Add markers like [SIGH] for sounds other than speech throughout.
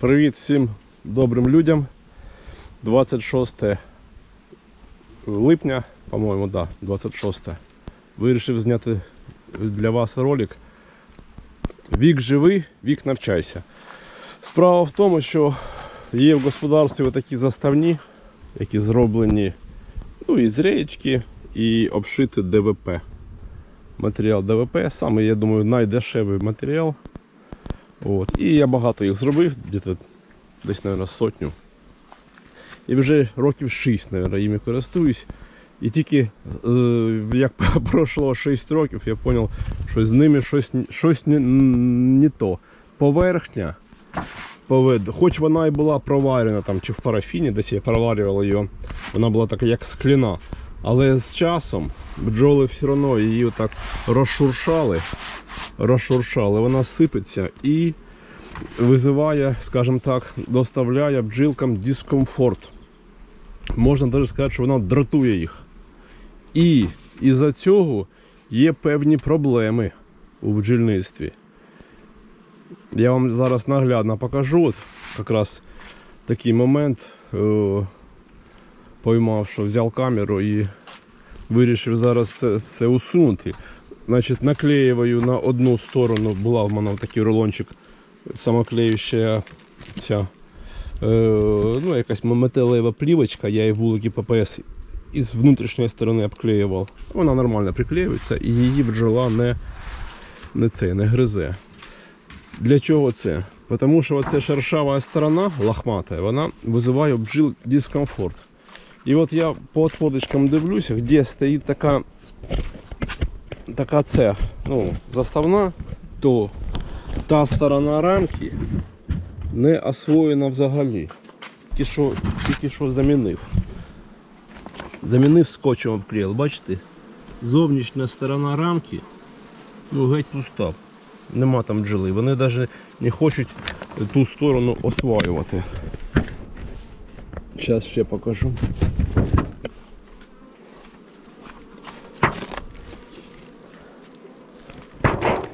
Привіт всім добрим людям. 26 липня, по-моєму, да, 26. Вирішив зняти для вас ролик. Вік живи, вік навчайся. Справа в тому, що є в господарстві такі заставні, які зроблені ну, із речки і обшити ДВП. Матеріал ДВП, саме, я думаю, найдешевий матеріал. От. І я багато їх зробив, десь, мабуть, сотню. І вже років 6, мабуть, їми користуюсь. І тільки е, як [LAUGHS] пройшло 6 років, я зрозумів, що з ними щось, щось не, не то. Поверхня, повед... хоч вона і була проварена там, чи в парафіні, десь я проварював її, вона була така як скляна. Але з часом бджоли все одно її отак розшуршали, розшуршали, вона сипеться і визиває, скажімо так, доставляє бджілкам дискомфорт. Можна навіть сказати, що вона дратує їх. І із-за цього є певні проблеми у бджільництві. Я вам зараз наглядно покажу. От якраз такий момент е, поймав, що взяв камеру і вирішив зараз це, це усунути. Значить, наклеюваю на одну сторону, була в мене такий рулончик самоклеюча ця е, ну, якась металева плівочка, я її вулики ППС із внутрішньої сторони обклеював. Вона нормально приклеюється і її бджола не, не, це, не гризе. Для чого це? Тому що оця шершава сторона лохмата, вона визиває бджіл дискомфорт. І от я по отводочкам дивлюся, де стоїть така, така це, ну, заставна, то та сторона рамки не освоєна взагалі. Тільки що, тільки що замінив. Замінив скотчем обклеїв. Бачите? Зовнішня сторона рамки ну, геть пуста. Нема там бджоли. Вони навіть не хочуть ту сторону осваювати. Зараз ще покажу.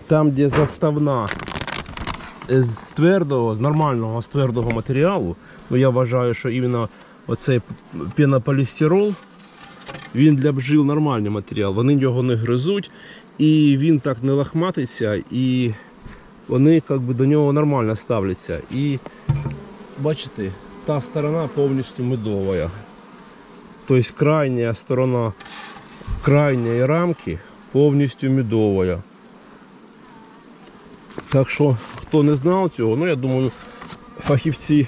Там, де заставна з твердого, з нормального, з твердого матеріалу, ну я вважаю, що іменно оцей пенополістирол, він для бджіл нормальний матеріал. Вони його не гризуть і він так не лахматиться, і вони би, до нього нормально ставляться. І бачите, та сторона повністю медова. Тобто крайня сторона крайньої рамки повністю медовая. Так що, хто не знав цього, ну я думаю, фахівці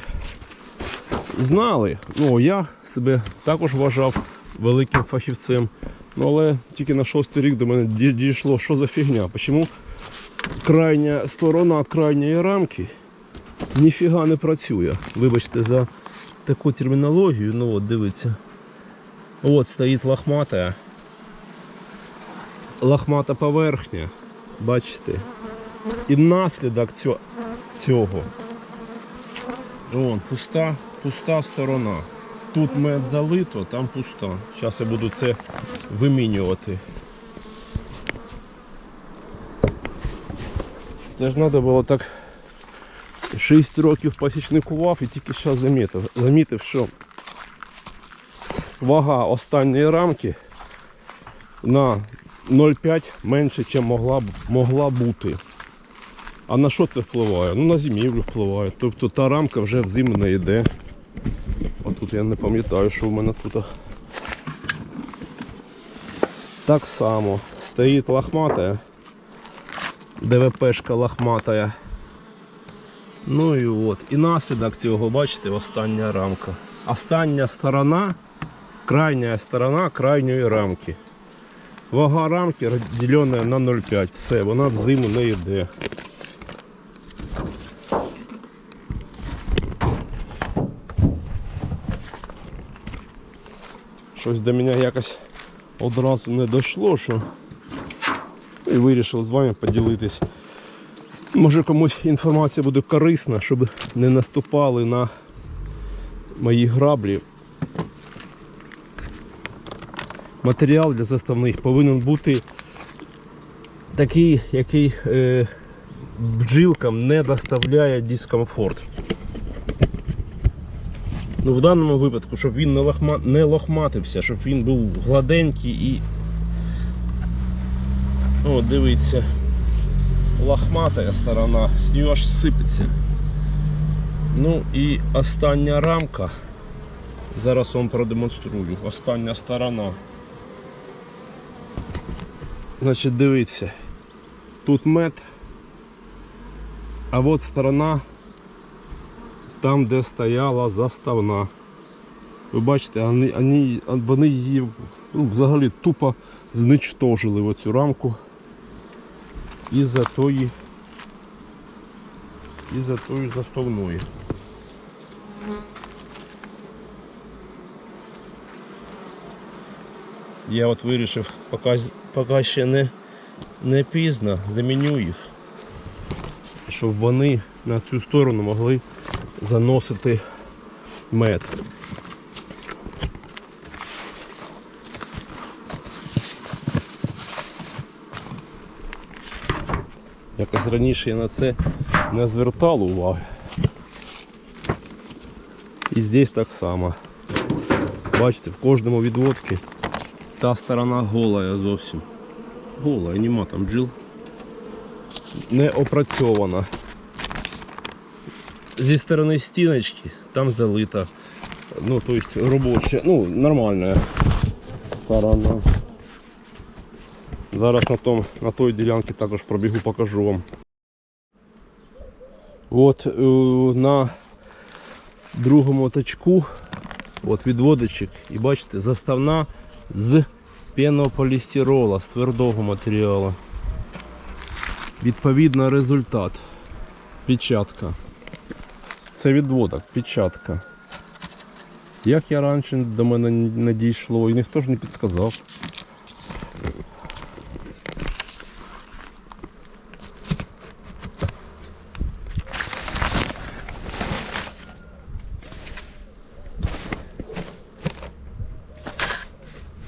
знали. Ну, я себе також вважав великим фахівцем. Ну, але тільки на шостий рік до мене дійшло, що за фігня. Чому крайня сторона крайньої рамки ніфіга не працює. Вибачте за таку термінологію. Ну от дивіться. От стоїть лохмата. Лохмата поверхня. Бачите? І наслідок цього. Вон, пуста, пуста сторона. Тут мед залито, там пуста. Зараз я буду це вимінювати. Це ж треба було так 6 років посічникував і тільки зараз замітив, замітив, що вага останньої рамки на 0,5 менше, ніж могла, могла бути. А на що це впливає? Ну на зимівлю впливає. Тобто та рамка вже в зиму не йде. А тут я не пам'ятаю, що в мене тут. Так само. Стоїть лохматая. ДВПшка лохматая. Ну і от. І наслідок цього, бачите, остання рамка. Остання сторона, крайня сторона крайньої рамки. Вага рамки розділена на 0,5. Все, вона в зиму не йде. Щось до мене якось одразу не дійшло, що і вирішив з вами поділитись. Може комусь інформація буде корисна, щоб не наступали на мої граблі. Матеріал для заставних повинен бути такий, який е, бджілкам не доставляє дискомфорт. Ну, в даному випадку, щоб він не, лохма... не лохматився, щоб він був гладенький і. О, дивіться. Лохматая сторона, з нього аж сипеться. Ну і остання рамка. Зараз вам продемонструю. Остання сторона. Значить, дивіться. Тут мед. А от сторона там, де стояла заставна. Ви бачите, вони, вони, її ну, взагалі тупо зничтожили в оцю рамку із-за тої із-за тої заставної. Я от вирішив, поки, поки ще не, не пізно, заміню їх, щоб вони на цю сторону могли заносити мед. Якось раніше я на це не звертав уваги. І здесь так само. Бачите, в кожному відводці та сторона голая зовсім. Голая, нема там бджіл. Не опрацьована. Зі сторони стіночки там залита. Ну, то есть робоча, ну, нормальна сторона. Зараз на, том, на той ділянці також пробігу покажу вам. От е, на другому тачку от відводочок і бачите, заставна з пенополістирола, з твердого матеріалу. Відповідно результат. Печатка. Це відводок, печатка. Як я раніше до мене не дійшло і ніхто ж не підсказав.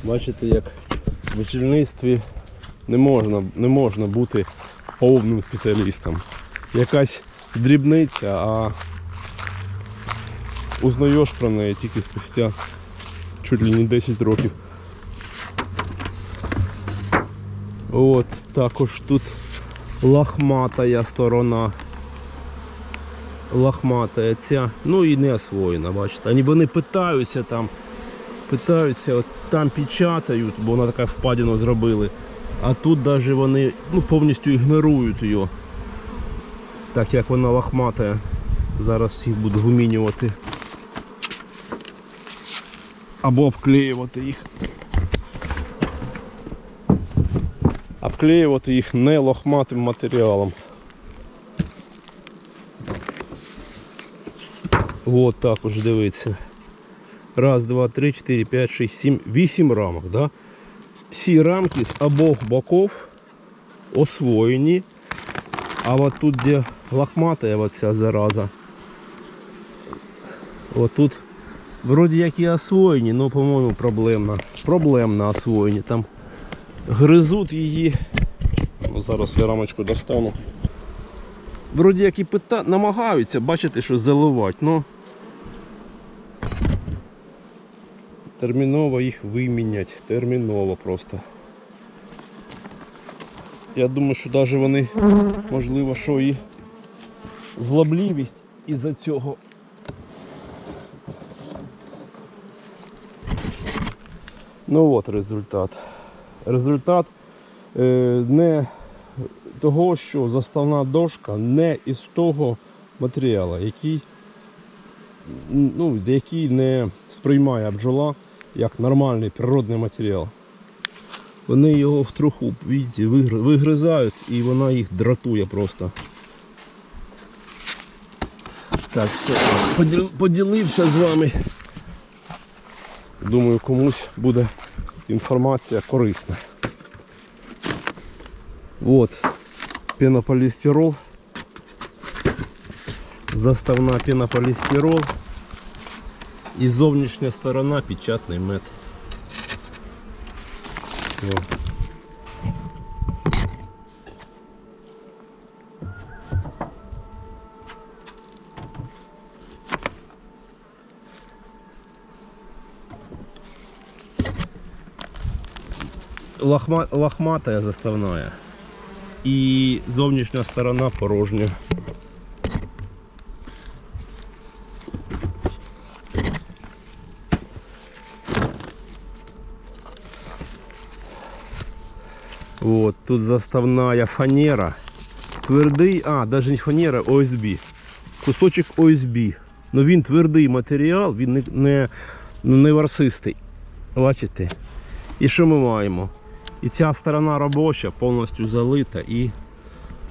Бачите, як в бджільництві не можна, не можна бути повним спеціалістом. Якась дрібниця, а узнаєш про неї тільки спустя чуть ли не 10 років. От, також тут лохматая сторона. Лохматая ця, ну і не освоєна, бачите. Вони, вони питаються там, питаються, от там печатають, бо вона така впадину зробили. А тут навіть вони ну, повністю ігнорують її. Так як вона лохматая. Зараз всіх буду вимінювати. Або обклеювати їх. Обклеювати їх не лохматим матеріалом. От так уже дивіться. Раз, два, три, чотири, п'ять, шість, сім, вісім рамок. Да? Всі рамки з обох боків освоєні. А от тут, де лохматая вот ця зараза, от тут вроді як і освоєні, але по-моєму проблемно. Проблемно освоєні. Там гризуть її. Ну, зараз я рамочку достану. Вроді як і пита... намагаються, бачите, що заливати, но терміново їх вимінять. Терміново просто. Я думаю, що навіть вони, можливо, що і злобливість із-за цього. Ну от результат. Результат е, не того, що заставна дошка не із того матеріалу, який, ну, який не сприймає бджола як нормальний природний матеріал. Вони його в труху видите, вигризають і вона їх дратує просто. Так, все, поділ- поділився з вами. Думаю, комусь буде інформація корисна. От пенополістирол. Заставна пенополістирол. І зовнішня сторона печатний мед. О. лохма, лохматая заставная. І зовнішня сторона порожня. Вот, тут заставная фанера. Твердий, а, даже не фанера, ОСБ. Кусочок ОСБ. Ну він твердий матеріал, він не, не, не ворсистий. Бачите? І що ми маємо? І ця сторона робоча повністю залита і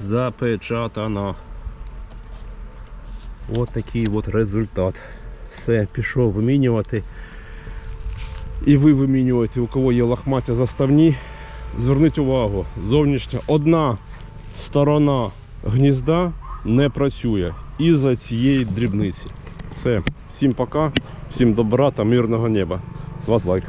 запечатана. От такий от результат. Все, пішов вимінювати. І ви вимінюєте, у кого є лохмаття заставні. Зверніть увагу, зовнішня одна сторона гнізда не працює із-за цієї дрібниці. Все, всім пока, всім добра та мирного неба. З вас лайк.